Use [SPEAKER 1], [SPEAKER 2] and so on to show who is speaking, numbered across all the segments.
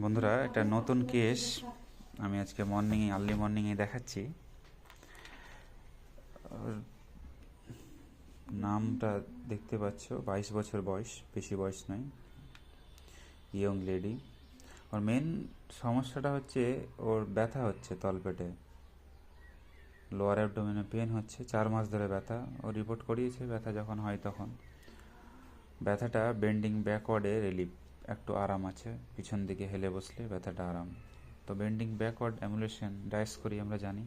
[SPEAKER 1] বন্ধুরা, একটা নতুন কেস আমি আজকে মর্নিংয়ে আর্লি মর্নিংয়ে দেখাচ্ছি। নামটা দেখতে পাচ্ছ, বাইশ বছর বয়স, বেশি বয়স নয়। ইয়ং লেডি ওর মেন সমস্যাটা হচ্ছে, ওর ব্যথা হচ্ছে তলপেটে। লোয়ার অ্যাবডোমেনে পেন হচ্ছে, চার মাস ধরে ব্যথা। ও রিপোর্ট করিয়েছে, ব্যথা যখন হয় তখন। ব্যথাটা বেন্ডিং ব্যাকওয়ার্ডে রিলিফ একটু আরাম আছে, পিছন দিকে হেলে বসলে ব্যথাটা আরাম। তো বেন্ডিং ব্যাকওয়ার্ড অ্যামুলেশন ডায়াস করি আমরা জানি।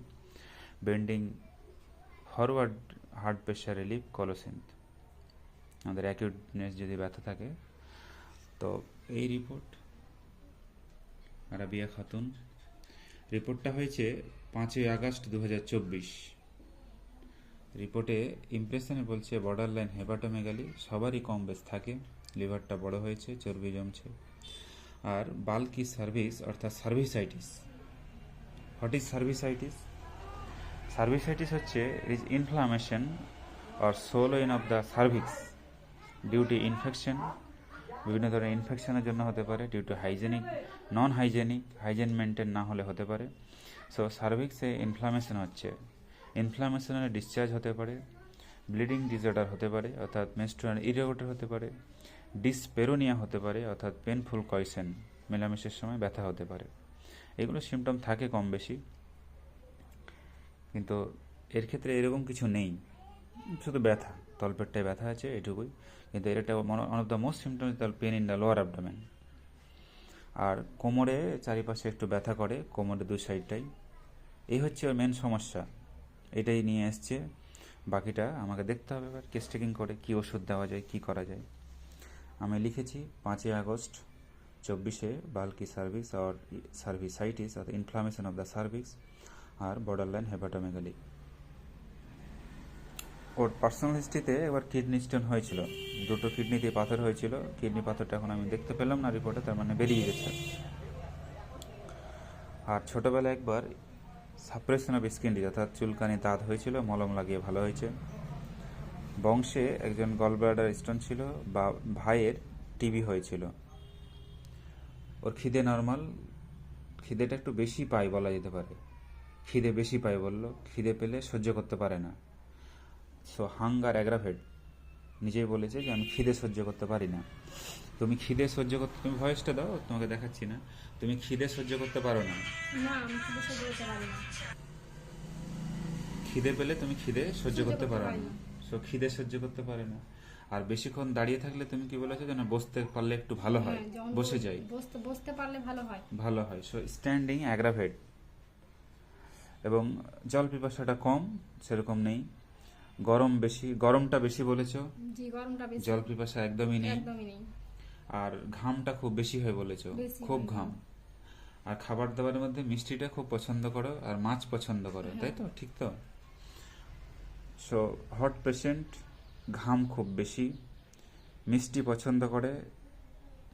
[SPEAKER 1] Bending forward heart pressure relief colocynth আমাদের অ্যাকিউটনেস যদি ব্যথা থাকে, তো এই রিপোর্ট রাবিয়া খাতুন। রিপোর্টটা হয়েছে পাঁচই আগস্ট দু হাজার চব্বিশ। রিপোর্টে ইমপ্রেশনে বলছে বর্ডার লাইন হেপাটোমেগালি, সবারই কম বেশ থাকে। লিভারটা বড় হয়েছে, চর্বি জমছে। আর বাল্কি সার্ভিস, অর্থাৎ cervicitis, what is cervicitis? Cervicitis হচ্ছে is inflammation or swollen of the cervix due to infection বিভিন্ন ধরনের ইনফেকশনের জন্য হতে পারে due to hygienic non hygienic hygiene maintain না হলে হতে পারে। সো সার্ভিক্সে ইনফ্লামেশন হচ্ছে। ইনফ্লামেশনের ডিসচার্জ হতে পারে ব্লিডিং ডিসঅর্ডার হতে পারে, অর্থাৎ মেস্ট্রুয়াল ইরেগুলার হতে পারে। ডিসপেরোনিয়া হতে পারে, অর্থাৎ পেনফুল কয়েশন মেলামেশের সময় ব্যথা হতে পারে। এগুলো সিমটম থাকে কম বেশি, কিন্তু এর ক্ষেত্রে এরকম কিছু নেই। শুধু ব্যথা, তলপেটটায় ব্যথা আছে এটুকুই, কিন্তু এর একটা one of the most symptom pain in the lower abdomen আর কোমরে চারিপাশে একটু ব্যথা করে কোমরে দু সাইডটাই এই হচ্ছে ওর মেন সমস্যা। এটাই নিয়ে এসছে। বাকিটা আমাকে দেখতে হবে এবার কেস টেকিং করে কী ওষুধ দেওয়া যায়, কী করা যায়। আমি লিখেছি পাঁচই আগস্ট, চব্বিশে বাল্কি সার্ভিস আর সার্ভিসাইটিস অর্থাৎ inflammation of the cervix R border line hepatomegaly or personal হিস্ট্রিতে এবার কিডনি স্টোন হয়েছিল। দুটো কিডনিতে পাথর হয়েছিল। কিডনি পাথরটা এখন আমি দেখতে পেলাম না রিপোর্টে তার মানে বেরিয়ে গেছে। আর ছোটবেলায় একবার সাপ্রেশন অফ স্কিন অর্থাৎ চুলকানি দাঁত হয়েছিল, মলম লাগিয়ে ভালো হয়েছে। বংশে একজন গলব্লাডার স্টোন ছিল বা ভাইয়ের টিবি হয়েছিল। ওর খিদে নর্মাল খিদেটা একটু বেশি পায় বলা যেতে পারে। খিদে বেশি পায় বলল খিদে পেলে সহ্য করতে পারে না। সো হাঙ্গার অ্যাগ্রাভেট নিজেই বলেছে যে আমি খিদে সহ্য করতে পারি না। তুমি খিদে সহ্য করতে তুমি ভয়েসটা দাও তোমাকে দেখাচ্ছি না। তুমি খিদে সহ্য করতে পারো না। খিদে পেলে তুমি খিদে সহ্য করতে পারো না। সো খিদে সহ্য করতে পারে না। আর বেশিক্ষণ দাঁড়িয়ে থাকলে তুমি কি বলেছ যেন বসতে পারলে একটু ভালো হয়
[SPEAKER 2] হ্যাঁ,
[SPEAKER 1] বসে যাই।
[SPEAKER 2] বসতে পারলে ভালো হয়।
[SPEAKER 1] ভালো হয়। So standing aggravate. এবং জল পিপাসাটা কম সেরকম নেই। গরম বেশি গরমটা বেশি বলেছ?
[SPEAKER 2] জি গরমটা বেশি।
[SPEAKER 1] জল পিপাসা একদমই নেই।
[SPEAKER 2] একদমই নেই।
[SPEAKER 1] আর ঘামটা খুব বেশি হয় বলেছ। খুব ঘাম। আর খাবার দাবারের মধ্যে মিষ্টিটা খুব পছন্দ করো আর মাছ পছন্দ করো
[SPEAKER 2] হ্যাঁ।
[SPEAKER 1] তাই তো? ঠিক তো? সো হট পেশেন্ট ঘাম খুব বেশি, মিষ্টি পছন্দ করে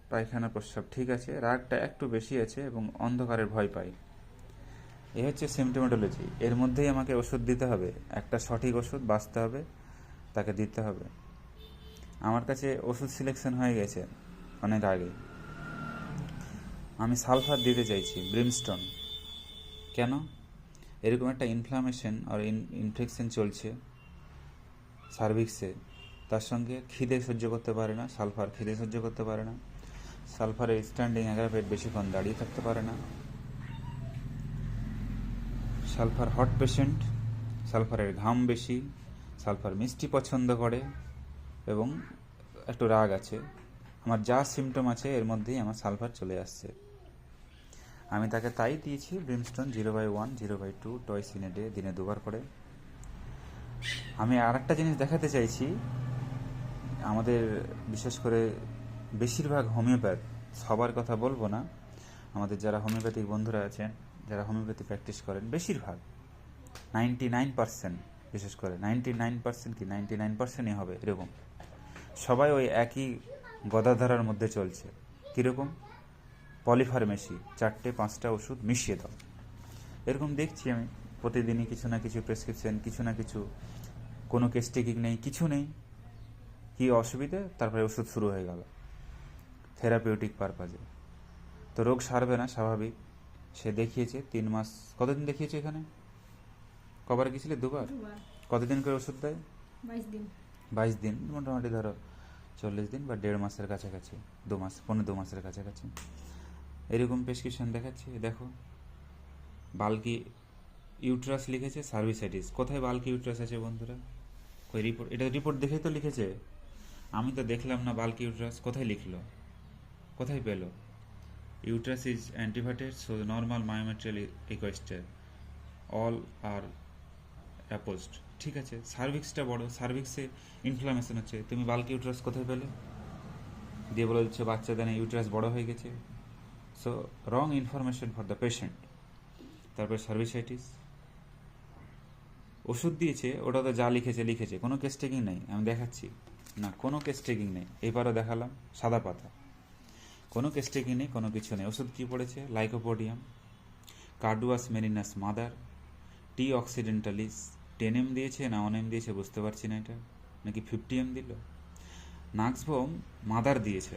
[SPEAKER 1] পায়খানা প্রস্রাব ঠিক আছে, রাগটা একটু বেশি আছে এবং অন্ধকারের ভয় পায়। এ হচ্ছে সিমটোমেটোলজি এর মধ্যেই আমাকে ওষুধ দিতে হবে। একটা সঠিক ওষুধ বাঁচতে হবে, তাকে দিতে হবে। আমার কাছে ওষুধ সিলেকশন হয়ে গেছে অনেক আগে। আমি সালফার দিতে চাইছি ব্রিমস্টোন কেন? এরকম একটা ইনফ্লামেশন আর ইনফেকশন চলছে। সার্ভিক্সে তার সঙ্গে খিদে সহ্য করতে পারে না, সালফার খিদে সহ্য করতে পারে না। সালফারের স্ট্যান্ডিং অ্যাগ্রাভেট বেশিক্ষণ দাঁড়িয়ে থাকতে পারে না। সালফার হট পেশেন্ট সালফারের ঘাম বেশি, সালফার মিষ্টি পছন্দ করে এবং একটু রাগ আছে। আমার যা সিমটম আছে, এর মধ্যেই আমার সালফার চলে আসছে। আমি তাকে তাই দিয়েছি brimstone zero by one zero by two twice in day দিনে দুবার করে। আমি আর একটা জিনিস দেখাতে চাইছি। আমাদের, বিশেষ করে বেশিরভাগ হোমিওপ্যাথ, সবার কথা বলব না। আমাদের যারা হোমিওপ্যাথিক বন্ধুরা আছেন, যারা হোমিওপ্যাথি প্র্যাকটিস করেন, বেশিরভাগ নাইনটি নাইন পার্সেন্ট বিশেষ করে নাইনটি নাইন পার্সেন্ট কি নাইনটি নাইন পার্সেন্টই হবে এরকম। সবাই ওই একই গদাধারার মধ্যে চলছে। কীরকম? পলিফার্মেসি, চারটে পাঁচটা ওষুধ মিশিয়ে দাও। এরকম দেখছি আমি। প্রতিদিনই কিছু না কিছু প্রেসক্রিপশন কিছু না কিছু। কোনো কেস টেকিং নেই কিছু নেই। কি অসুবিধে? তারপরে ওষুধ শুরু হয়ে গেল। থেরাপিউটিক পারপাজে তো রোগ সারবে না স্বাভাবিক। সে দেখিয়েছে তিন মাস। কতদিন দেখিয়েছে এখানে? কবার গেছিলে দুবার? কতদিন করে ওষুধ দেয়?
[SPEAKER 2] বাইশ দিন।
[SPEAKER 1] বাইশ দিন? মোটামুটি ধরো চল্লিশ দিন বা দেড় মাসের কাছাকাছি। দু মাস পনেরো দু মাসের কাছাকাছি। এরকম প্রেসক্রিপশন দেখাচ্ছে। দেখো বাল্কি ইউট্রাস লিখেছে সার্ভিসাইটিস। কোথায় বাল্কি ইউট্রাস আছে বন্ধুরা? কই রিপোর্ট এটা রিপোর্ট দেখেই তো লিখেছে। আমি তো দেখলাম না বাল্কি ইউট্রাস। কোথায় লিখলো? কোথায় পেল? Uterus is anteverted so normal myometrial ইকোয়েস্টার। All আর অ্যাপোস্ট ঠিক আছে, সার্ভিক্সটা বড়। সার্ভিক্সে ইনফ্লামেশন হচ্ছে। তুমি বাল্কি ইউট্রাস কোথায় পেলে? দিয়ে বলে দিচ্ছে বাচ্চাদের ইউট্রাস বড় হয়ে গেছে। So wrong information for the patient তারপরে সার্ভিসাইটিস। ওষুধ দিয়েছে, ওটা তো যা লিখেছে লিখেছে। কোনো কেস টেকিং নেই, আমি দেখাচ্ছি। না, কোনো কেস টেকিং নেই। এবারও দেখালাম, সাদা পাতা। কোনো কেস টেকিং নেই, কোনো কিছু নেই। ওষুধ কী পড়েছে? Lycopodium carduus marianus mother T occidentalis ten M দিয়েছে না ওন এম দিয়েছে, বুঝতে পারছি না এটা। নাকি ফিফটি এম দিল? নাক্সভোম মাদার দিয়েছে।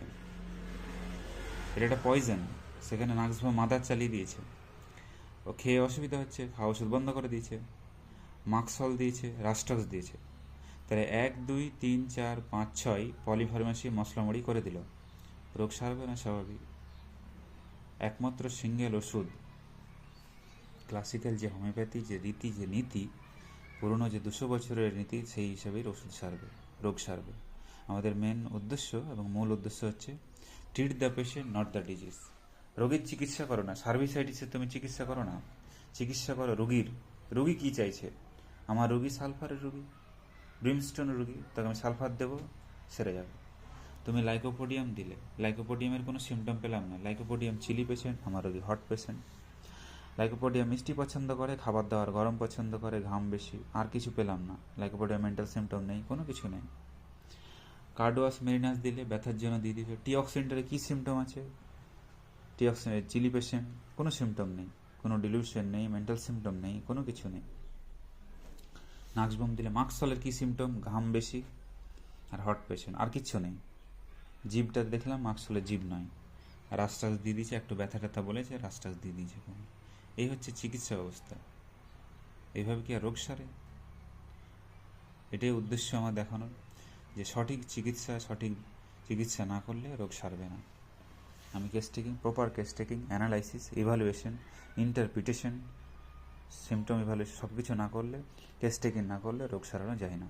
[SPEAKER 1] এটা একটা পয়জন সেখানে নাক্সভোম মাদার চালিয়ে দিয়েছে। ও খেয়ে অসুবিধা হচ্ছে, খাওয়া ওষুধ বন্ধ করে দিয়েছে। মাক্সল দিয়েছে রাস্টক্স দিয়েছে। তাহলে এক, দুই, তিন, চার, পাঁচ, ছয় পলিফার্মাসি মশলামড়ি করে দিল। রোগ সারবে না স্বাভাবিক? একমাত্র সিঙ্গেল ওষুধ। ক্লাসিক্যাল যে হোমিওপ্যাথি, যে রীতি, যে নীতি, পুরনো যে দুশো বছরের নীতি সেই হিসাবেই ওষুধ সারবে, রোগ সারবে। আমাদের মেন উদ্দেশ্য এবং মূল উদ্দেশ্য হচ্ছে treat the patient not the disease রোগীর চিকিৎসা করো না সার্ভিসাইটিসের তুমি চিকিৎসা করো না। চিকিৎসা করো রোগীর। রোগী কি চাইছে? আমার রুগী সালফারের রুগী ব্রিমস্টোন রুগী, তাকে আমি সালফার দেবো, সেরে যাবে। তুমি লাইকোপোডিয়াম দিলে। লাইকোপোডিয়ামের কোনো সিমটম পেলাম না। লাইকোপোডিয়াম চিলি পেশেন্ট আমার রোগী হট পেশেন্ট লাইকোপোডিয়াম মিষ্টি পছন্দ করে, খাবার দাবার গরম পছন্দ করে, ঘাম বেশি, আর কিছু পেলাম না। লাইকোপোডিয়াম মেন্টাল সিমটম নেই, কোনো কিছু নেই। কার্ডোয়াস মেরিনাস দিলে, ব্যথার জন্য দিয়ে দিয়েছে টি অক্সিডেন্টারে কী সিমটম আছে? টি অক্সিডেন্ট চিলি পেশেন্ট কোনো সিমটম নেই, কোনো ডিলিউশন নেই মেন্টাল সিমটম নেই, কোনো কিছু নেই। নাক্সবম দিলে মাক্সলের কী সিমটম ঘাম বেশি আর হট পেশেন্ট আর কিচ্ছু নেই। জিভটা দেখলাম মাক্সলের জিভ নয়। রাস্টাস দিয়ে দিয়েছে, একটু ব্যথা ট্যাথা বলেছে রাস্টাস দিয়ে দিয়েছে। এই হচ্ছে চিকিৎসা ব্যবস্থা। এইভাবে কি আর রোগ সারে? এটাই উদ্দেশ্য আমার দেখানোর, যে সঠিক চিকিৎসা সঠিক চিকিৎসা না করলে রোগ সারবে না। আমি case taking proper case taking analysis evaluation interpretation symptom evaluation সব কিছু না করলে কেস টেকিং না করলে রোগ সারানো যায় না।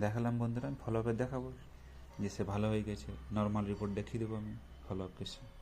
[SPEAKER 1] দেখালাম বন্ধুরা, আমি ফলো আপে দেখাবো যে সে ভালো হয়ে গেছে নর্মাল রিপোর্ট দেখিয়ে দেবো আমি ফলো আপ কেসে